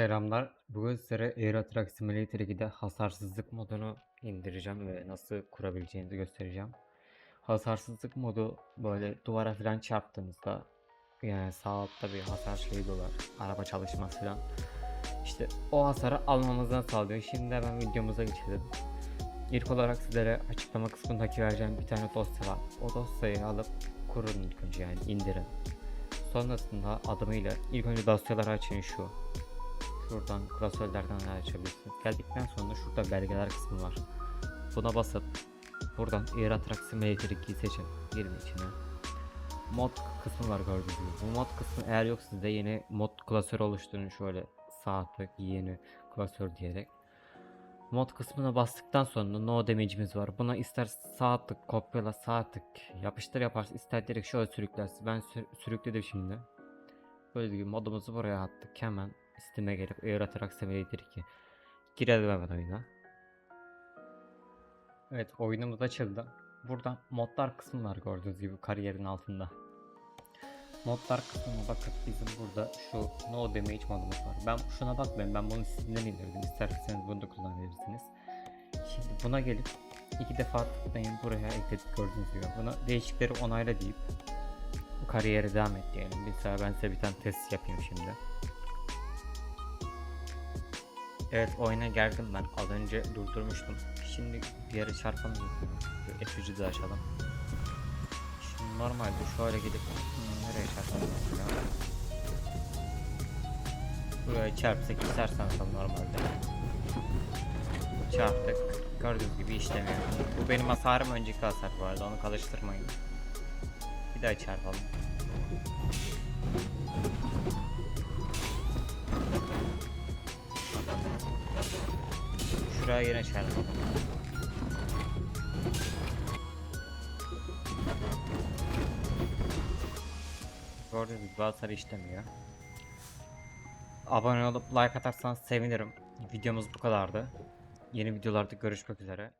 Selamlar. Bugün sizlere Euro Truck Simulator 2'de hasarsızlık modunu indireceğim ve nasıl kurabileceğinizi göstereceğim. Hasarsızlık modu böyle duvara falan çarptığınızda yani sağ bir hasar şeyi dolar. Araba çalışmaz falan. İşte o hasarı almamızdan sağlıyor. Şimdi hemen videomuza geçelim. İlk olarak sizlere açıklama kısmındaki vereceğim bir tane dosya var. O dosyayı alıp kurun ilk önce yani indirin. Sonrasında adımıyla ilk önce dosyaları açın şu. Şuradan klasörlerden açabilirsiniz. Geldikten sonra şurada belgeler kısmı var. Buna basıp buradan Truck Simulator 2'yi seçin. Girin içine. Mod kısmı var gördüğünüz gibi. Bu mod kısmı eğer yok sizde yeni mod klasörü oluşturun şöyle sağ yeni klasör diyerek. Mod kısmına bastıktan sonra no damage'imiz var. Buna ister sağ tık kopyala sağ tık yapıştır yaparsın ister direkt şöyle sürüklersin. Ben sür- sürükledim şimdi. Böyle gibi modumuzu buraya attık. Hemen Steam'e gelip Euro Truck Simulator 2 girelim hemen oyuna. Evet oyunumuz açıldı. Burada modlar kısmı var gördüğünüz gibi kariyerin altında. Modlar kısmına bakıp bizim burada şu no damage modumuz var. Ben şuna bakmayın ben bunu Steam'den indirdim. İsterseniz bunu da kullanabilirsiniz. Şimdi buna gelip iki defa tıklayın buraya ekledik gördüğünüz gibi. Buna değişikleri onayla deyip bu kariyere devam et diyelim. Mesela ben size bir tane test yapayım şimdi. Evet oyuna geldim ben. Az önce durdurmuştum. Şimdi çarpalım. Şu F3'ü de açalım. Şimdi normalde şöyle gidip hmm, nereye çarpalım mesela? Buraya çarpsak istersen normalde. Çarptık. Gördüğünüz gibi işlemiyor. Bu benim hasarım önceki hasar bu arada onu karıştırmayın. Bir daha çarpalım. Şuraya yine. Gördüğünüz gibi hasar işlemiyor. Abone olup like atarsanız sevinirim. Videomuz bu kadardı. Yeni videolarda görüşmek üzere.